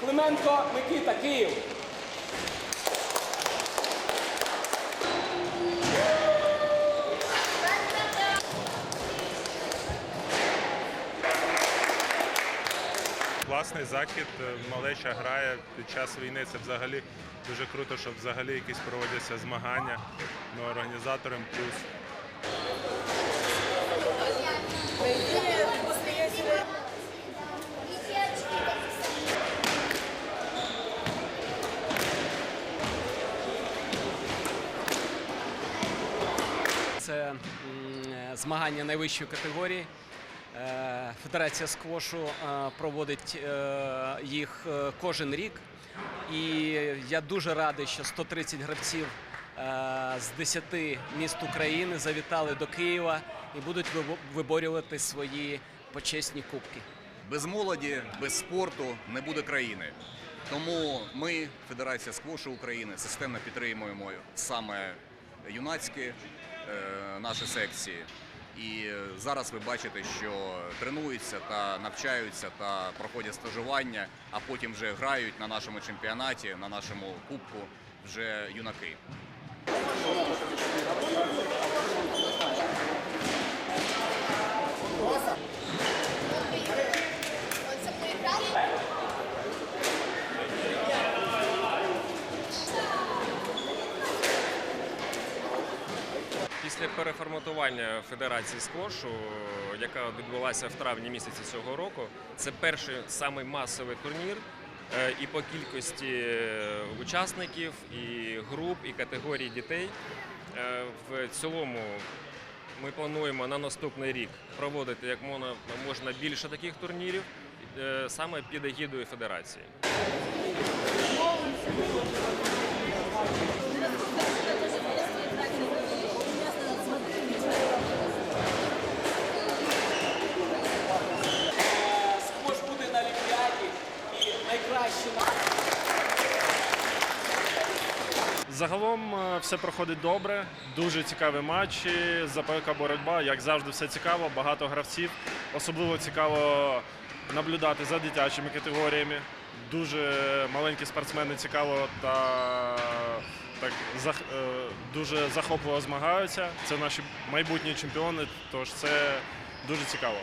Клименко Микита, Київ. Класний захід, е, малеча грає під час війни. Це взагалі дуже круто, що взагалі якісь проводяться змагання. Ну, організаторам плюс. Це е, змагання найвищої категорії. Е, Федерація сквошу е, проводить е, їх кожен рік. І я дуже радий, що 130 гравців з 10 міст України завітали до Києва і будуть виборювати свої почесні кубки. Без молоді, без спорту не буде країни. Тому ми, Федерація сквошу України, системно підтримуємо саме юнацькі наші секції. І зараз ви бачите, що тренуються та навчаються та проходять стажування, а потім вже грають на нашому чемпіонаті, на нашому кубку вже юнаки. Після переформатування Федерації сквошу, яка відбулася в травні місяці цього року, це перший самий масовий турнір. е, І по кількості е, учасників, і груп, і категорій дітей. Е, В цілому ми плануємо на наступний рік проводити як можна, більше таких турнірів саме під егідою федерації. Е, Сквош буде на Олімпіаді і найкращі Загалом е, все проходить добре, дуже цікаві матчі, запека боротьба, як завжди, все цікаво, багато гравців. Особливо цікаво наблюдати за дитячими категоріями. Дуже маленькі спортсмени цікаво та так зах- е, дуже захопливо змагаються. Це наші майбутні чемпіони, тож це дуже цікаво.